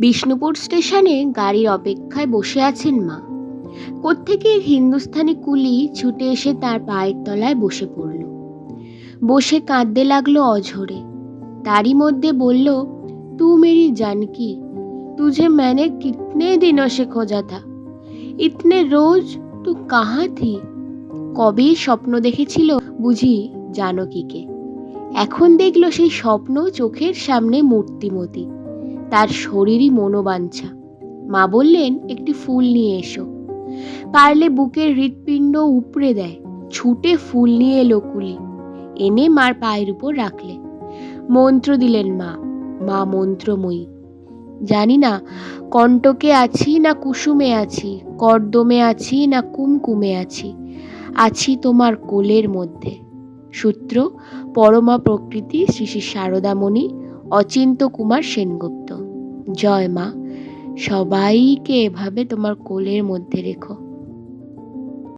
বিষ্ণুপুর স্টেশনে গাড়ির অপেক্ষায় বসে আছেন মা কোত্থেকে এক হিন্দুস্থানি কুলি ছুটে এসে তার পায়ের তলায় বসে পড়ল বসে কাঁদতে লাগলো অঝরে তারই মধ্যে বলল তু মেরি জানকি तुझे मैंने कितने दिनों से खोजा था इतने रोज तू कहाँ थी কবে স্বপ্ন দেখেছিল বুঝি জানকীকে এখন দেখলো সেই স্বপ্ন চোখের সামনে মূর্তিমতি তার শরীরই মনোবাঞ্ছা। মা বললেন, একটি ফুল নিয়ে এসো। পারলে বুকের হৃৎপিণ্ড উপড়ে দেয়। ছুটে ফুল নিয়ে এলো কুলি। এনে মার পায়ের উপর রাখলে। মন্ত্র দিলেন মা। মা মন্ত্রময়ী। জানি না, কণ্টকে আছি না কুসুমে আছি, কর্দমে আছি না কুমকুমে আছি। আছি তোমার কোলের মধ্যে। সূত্র, পরমা প্রকৃতি, শ্রী শ্রী শারদামণি অচিন্ত কুমার সেনগুপ্ত। জয় মা। সবাইকে এভাবে তোমার কোলের মধ্যে রেখো।